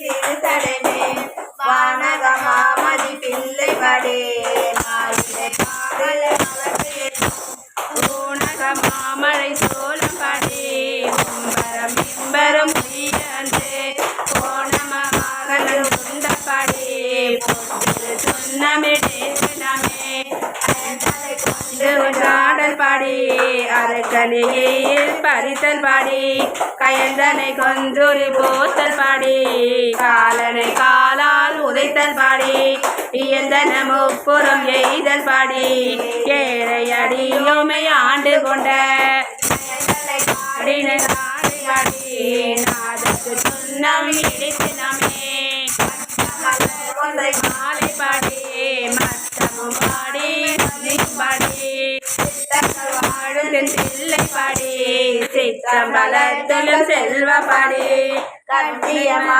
சிறு தடமே வானக மாமதி பிள்ளை காதல் ஊனக மாமழை சோளம் பாடி. உயர்ந்து ஓணமாகலம் சுண்ட பொட்டு சொன்னமிடே நமே ஆடல் பாடி. பறித்தல் பாடி கயந்தனை கொந்தூரி போத்தல் பாடி. காலால் பாடி. இயந்தன முப்புறம் எய்தல் பாடி. ஏழை அடியோமை ஆண்டு கொண்ட. அடினை நாடி அடி. மாலை பாடி. மத்தமும் பாடி பாடி. வாழும் பாடி. செல்வ பாடி. கட்டியமா